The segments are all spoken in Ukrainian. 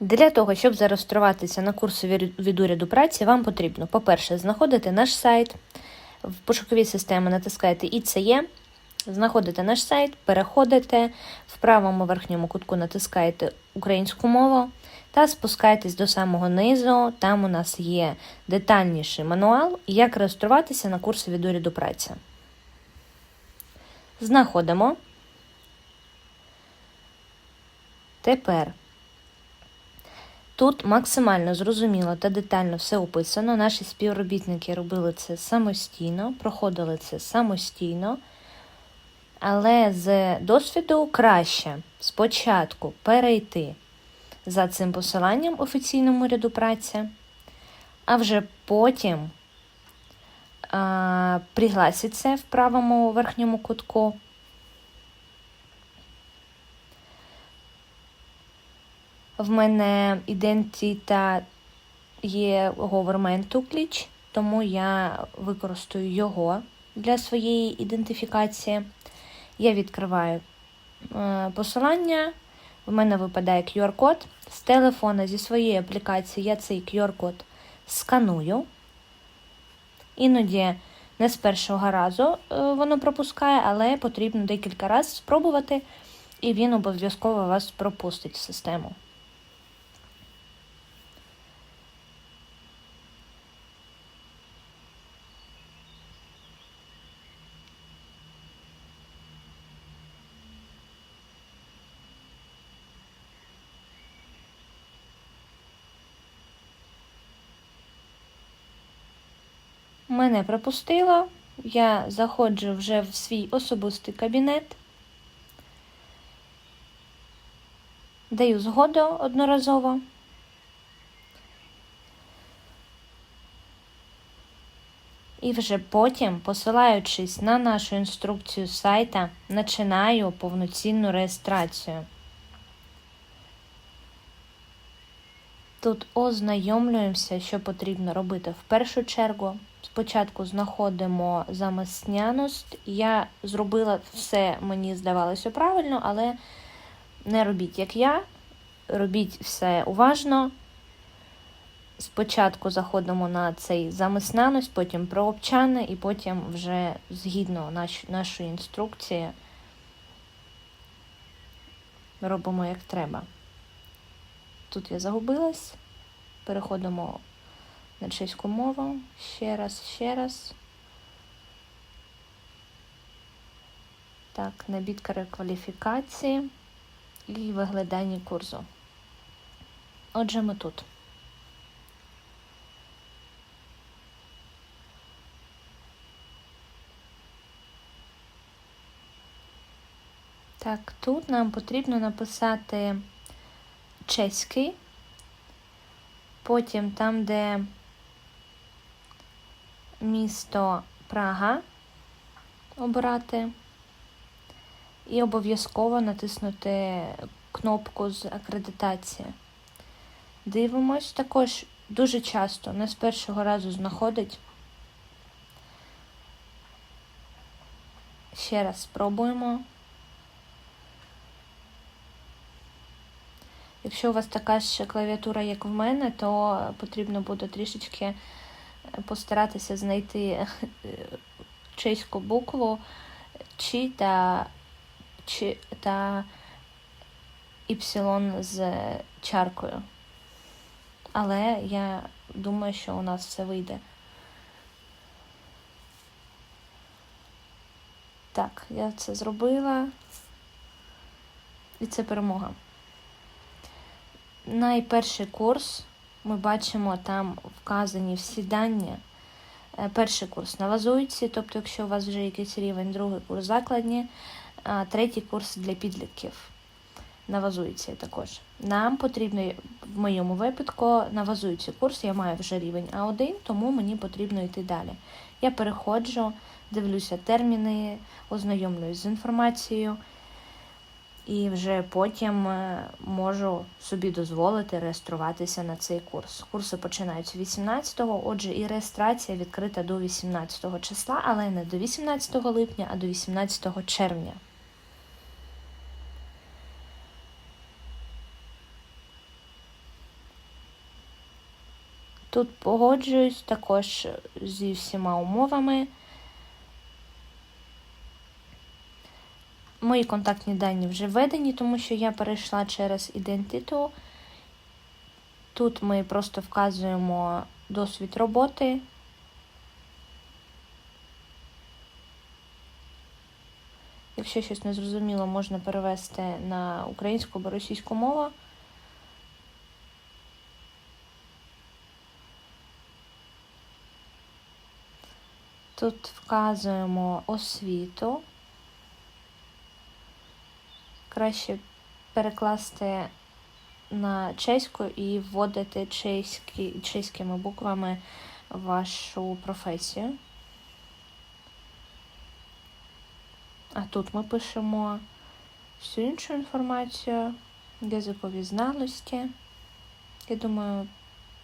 Для того, щоб зареєструватися на курси від- уряду праці, вам потрібно, по-перше, знаходити наш сайт, в пошуковій системі натискаєте ІЦЕ, знаходите наш сайт, переходите, в правому верхньому кутку натискаєте українську мову та спускаєтесь до самого низу. Там у нас є детальніший мануал, як реєструватися на курси від уряду праці. Знаходимо. Тепер Тут максимально зрозуміло та детально все описано. Наші співробітники робили це самостійно, проходили це самостійно. Але з досвіду краще спочатку перейти за цим посиланням офіційному ряду праці, а вже потім а, пригласиться в правому верхньому кутку. В мене ідентита є говерменту кліч, тому я використаю його для своєї ідентифікації. Я відкриваю е, посилання, в мене випадає QR-код. З телефона зі своєї аплікації я цей QR-код сканую. Іноді не з першого разу е, воно пропускає, але потрібно декілька разів спробувати, і він обов'язково вас пропустить в систему. Мене пропустило. Я заходжу вже в свій особистий кабінет. Даю згоду одноразово. І вже потім, посилаючись на нашу інструкцію сайта, починаю повноцінну реєстрацію. Тут ознайомлюємося, що потрібно робити в першу чергу. Спочатку знаходимо замасняност. Я зробила все, мені здавалося правильно, але не робіть як я. Робіть все уважно. Спочатку заходимо на цей замиснаність, потім про обчани, і потім вже згідно наш, нашої інструкції робимо як треба. Тут я загубилась. Переходимо на чеську мову. Ще раз, ще раз. Так, набітка кваліфікації і виглядання курсу. Отже, ми тут. Так, тут нам потрібно написати чеський, потім там, де місто Прага обирати, і обов'язково натиснути кнопку з акредитації. Дивимось, також дуже часто, не з першого разу знаходить. Ще раз спробуємо. Якщо у вас така ж клавіатура, як в мене, то потрібно буде трішечки постаратися знайти е, чеську букву чи та чи та Y з чаркою. Але я думаю, що у нас все вийде. Так, я це зробила. І це перемога. Найперший курс ми бачимо там вказані всі дані. Е, Перший курс на вазуйці, тобто, якщо у вас вже якийсь рівень, другий курс закладні, третій курс для підлітків на вазуйці також. Нам потрібно, в моєму випадку, на вазуйці курс, я маю вже рівень А1, тому мені потрібно йти далі. Я переходжу, дивлюся терміни, ознайомлююсь з інформацією. І вже потім е, можу собі дозволити реєструватися на цей курс. Курси починаються 18-го, отже, і реєстрація відкрита до 18 числа, але не до 18 липня, а до 18 червня. Тут погоджуюсь також зі всіма умовами. Мої контактні дані вже введені, тому що я перейшла через ідентиту. Тут ми просто вказуємо досвід роботи. Якщо щось не зрозуміло, можна перевести на українську або російську мову. Тут вказуємо освіту. Краще перекласти на чеську і вводити чеські, чеськими буквами вашу професію. А тут ми пишемо всю іншу інформацію, язикові знаності. Я думаю,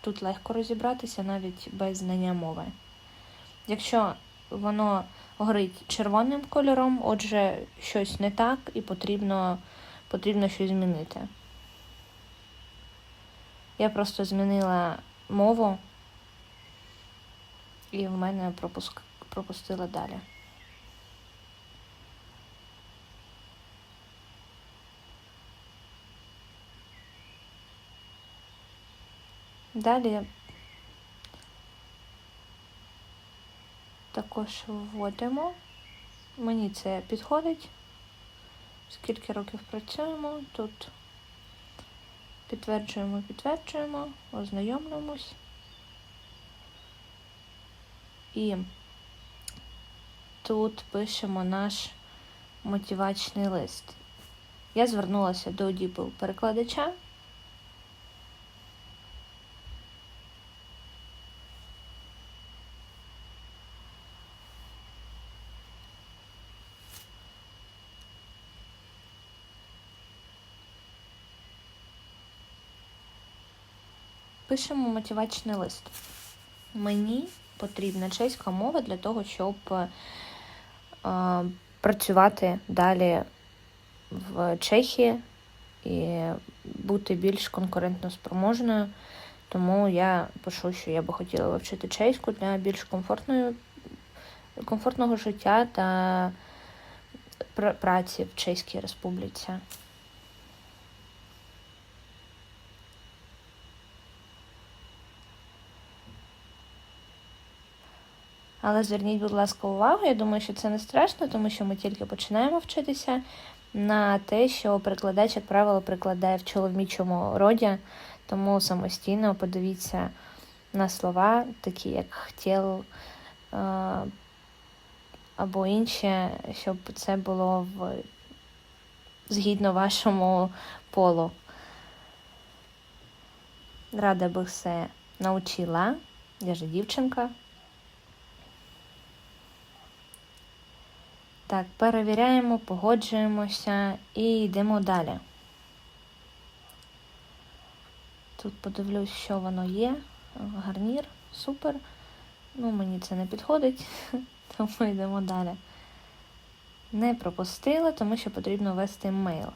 тут легко розібратися навіть без знання мови. Якщо воно горить червоним кольором, отже, щось не так і потрібно, потрібно щось змінити. Я просто змінила мову, і в мене пропуск, пропустила далі. Далі також вводимо. Мені це підходить. Скільки років працюємо, тут підтверджуємо, підтверджуємо, ознайомлюємось. І тут пишемо наш мотиваційний лист. Я звернулася до Audible перекладача. Пишемо мотиваційний лист. Мені потрібна чеська мова для того, щоб е, працювати далі в Чехії і бути більш конкурентно спроможною. Тому я пишу, що я би хотіла вивчити чеську для більш комфортної, комфортного життя та пр- праці в Чеській Республіці. Але зверніть, будь ласка, увагу. Я думаю, що це не страшно, тому що ми тільки починаємо вчитися на те, що перекладач, як правило, перекладає в чоловічому роді, тому самостійно подивіться на слова, такі як хотів е, або інші, щоб це було в згідно вашому полу. Рада би все навчила. Я же дівчинка. Так, перевіряємо, погоджуємося і йдемо далі. Тут подивлюсь, що воно є. Гарнір, супер. Ну, мені це не підходить, тому йдемо далі. Не пропустила, тому що потрібно ввести мейл.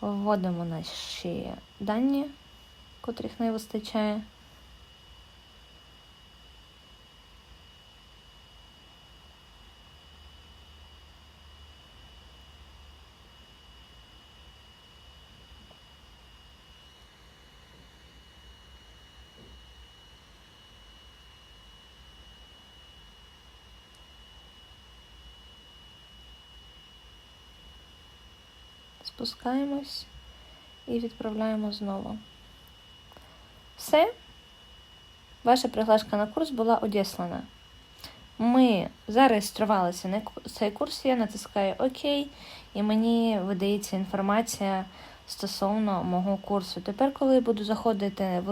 Вводимо наші дані, котрих не вистачає. Спускаємось і відправляємо знову. Все. Ваша приглашка на курс була одіслана. Ми зареєструвалися на цей курс, я натискаю ОК, і мені видається інформація стосовно мого курсу. Тепер, коли я буду заходити в